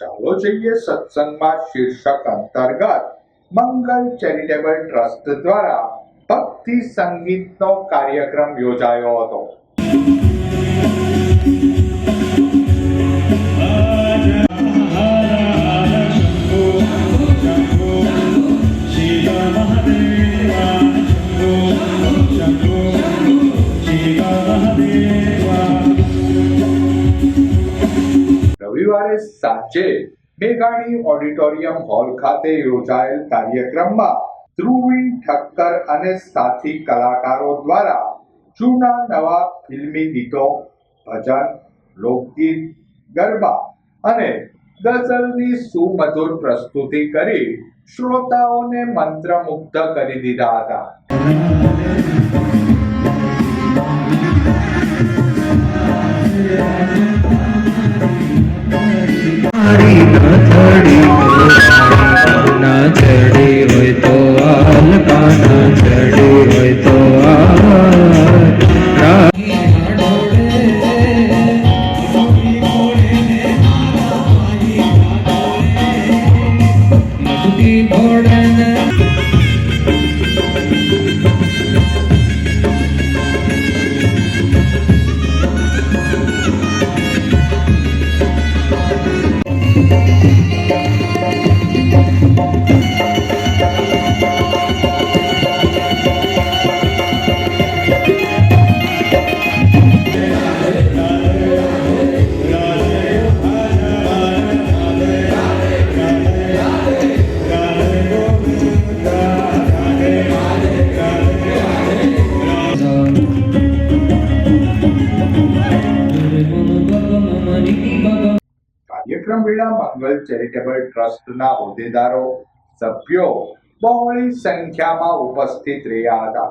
ચાલો જઈએ સત્સંગમાં શીર્ષક અંતર્ગત મંગલ ચેરિટેબલ ટ્રસ્ટ દ્વારા ભક્તિ સંગીતનો કાર્યક્રમ યોજાયો હતો. રવિવારે સાંજે મેઘાણી ઓડિટોરિયમ હોલ ખાતે યોજાયેલ કાર્યક્રમમાં ધ્રુવીન ઠક્કર અને સાથી કલાકારો દ્વારા જૂના નવા ફિલ્મી ગીતો, ભજન, લોકગીત, ગરબા અને ગઝલની સુમધુર પ્રસ્તુતિ કરી શ્રોતાઓને મંત્રમુગ્ધ કરી દીધા હતા. படி કાર્યક્રમ વેળા મંગલ ચેરિટેબલ ટ્રસ્ટના હોદ્દેદારો સભ્યો બહોળી સંખ્યામાં ઉપસ્થિત રહ્યા હતા.